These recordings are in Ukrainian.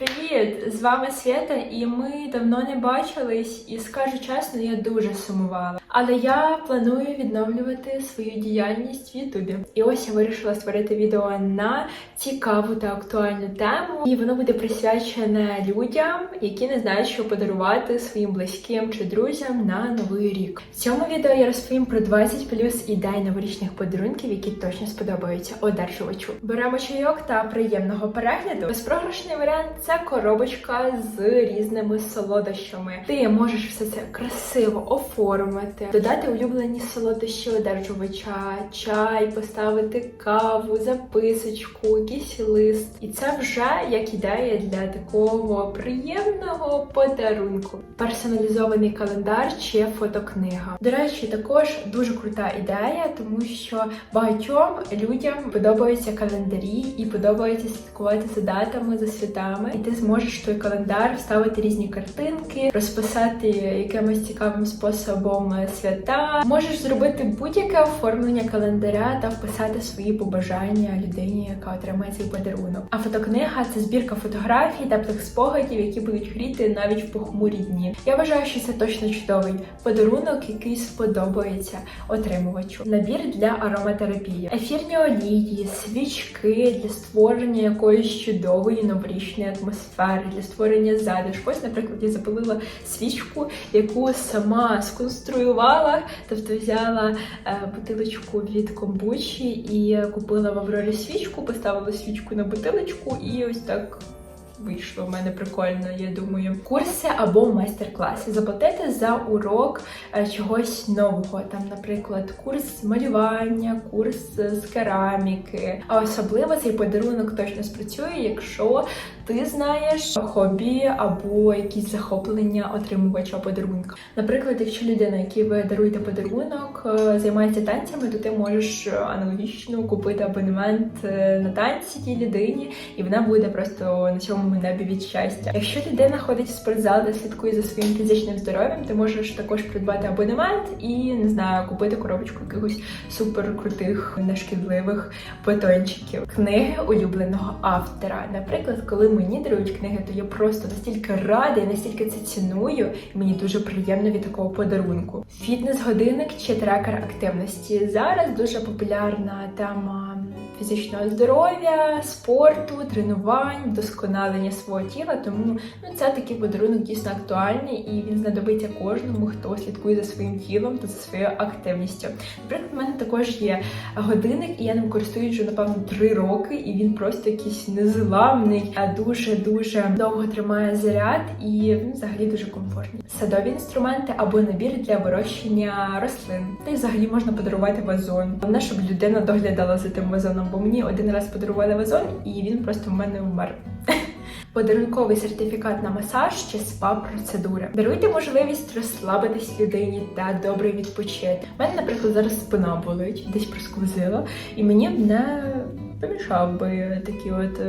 Привіт! З вами Свята, і ми давно не бачились, і скажу чесно, я дуже сумувала. Але я планую відновлювати свою діяльність в Ютубі. І ось я вирішила створити відео на цікаву та актуальну тему. І воно буде присвячене людям, які не знають, що подарувати своїм близьким чи друзям на новий рік. В цьому відео я розповім про 20 плюс ідей новорічних подарунків, які точно сподобаються одержувачу. Беремо чайок та приємного перегляду. Безпрограшний варіант це коробочка з різними солодощами. Ти можеш все це красиво оформити, додати улюблені солодощі одержувача, чай, поставити каву, записочку, якийсь лист. І це вже як ідея для такого приємного подарунку. Персоналізований календар чи фотокнига. До речі, також дуже крута ідея, тому що багатьом людям подобаються календарі і подобається слідкувати за датами, за святами. Ти зможеш той календар вставити різні картинки, розписати якимось цікавим способом свята. Можеш зробити будь-яке оформлення календаря та вписати свої побажання людині, яка отримає цей подарунок. А фотокнига це збірка фотографій, теплих спогадів, які будуть гріти навіть в похмурі дні. Я вважаю, що це точно чудовий подарунок, який сподобається отримувачу. Набір для ароматерапії, ефірні олії, свічки для створення якоїсь чудової новорічної атмосфери, для створення затишку. Ось, наприклад, я запалила свічку, яку сама сконструювала, тобто взяла е, бутилочку від комбучі і купила в Аврорі свічку, поставила свічку на бутилочку і ось так. Вийшло в мене прикольно, я думаю. Курси або майстер-класи. Заплатити за урок е, чогось нового. Там, наприклад, курс малювання, курс з кераміки. А особливо цей подарунок точно спрацює, якщо ти знаєш хобі або якісь захоплення отримувача подарунка. Наприклад, якщо людина, якій ви даруєте подарунок, е, займається танцями, то ти можеш е, аналогічно купити абонемент е, на танці тій людині, і вона буде просто на цьому небі від щастя. Якщо людина ходить в спортзал та слідкує за своїм фізичним здоров'ям, ти можеш також придбати абонемент і не знаю, купити коробочку якихось супер крутих, нешкідливих батончиків. Книги улюбленого автора. Наприклад, коли мені дарують книги, то я просто настільки рада і настільки це ціную, і мені дуже приємно від такого подарунку. Фітнес-годинник чи трекер активності. Зараз дуже популярна тема фізичного здоров'я, спорту, тренувань, вдосконалення свого тіла. Тому ну це такий подарунок дійсно актуальний і він знадобиться кожному, хто слідкує за своїм тілом та за своєю активністю. Наприклад, в мене також є годинник, і я ним користуюсь вже напевно три роки, і він просто якийсь незламний, а дуже дуже довго тримає заряд і він взагалі дуже комфортний. Садові інструменти або набір для вирощення рослин. Та й взагалі можна подарувати вазон. Головне, щоб людина доглядала за тим вазоном, бо мені один раз подарували вазон, і він просто в мене вмер. Подарунковий сертифікат на масаж чи спа-процедури. Даруйте можливість розслабитись людині та добре відпочити. У мене, наприклад, зараз спина болить, десь проскузила, і мені не помішав би такі от.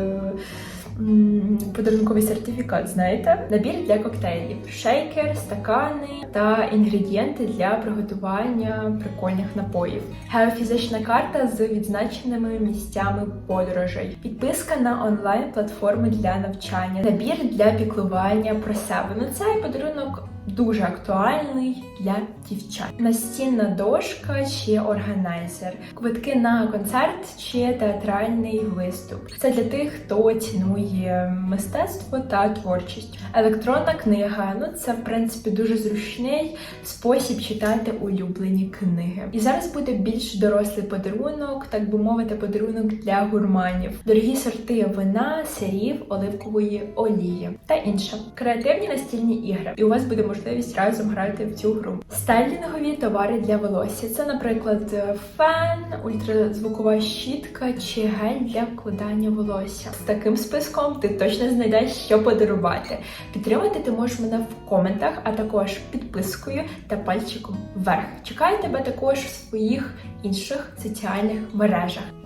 Подарунковий сертифікат, знаєте, набір для коктейлів, шейкер, стакани та інгредієнти для приготування прикольних напоїв. Геофізична карта з відзначеними місцями подорожей, підписка на онлайн платформи для навчання, набір для піклування про себе. Ну цей подарунок дуже актуальний для дівчат. Настінна дошка чи органайзер, квитки на концерт чи театральний виступ. Це для тих, хто цінує мистецтво та творчість. Електронна книга ну це в принципі дуже зручний спосіб читати улюблені книги. І зараз буде більш дорослий подарунок, так би мовити, подарунок для гурманів, дорогі сорти вина, сирів, оливкової олії та інше. Креативні настільні ігри. І у вас буде можливість разом грати в цю гру. Стайлінгові товари для волосся. Це, наприклад, фен, ультразвукова щітка чи гель для вкладання волосся. З таким списком ти точно знайдеш, що подарувати. Підтримати ти можеш мене в коментах, а також підпискою та пальчиком вверх. Чекаю тебе також в своїх інших соціальних мережах.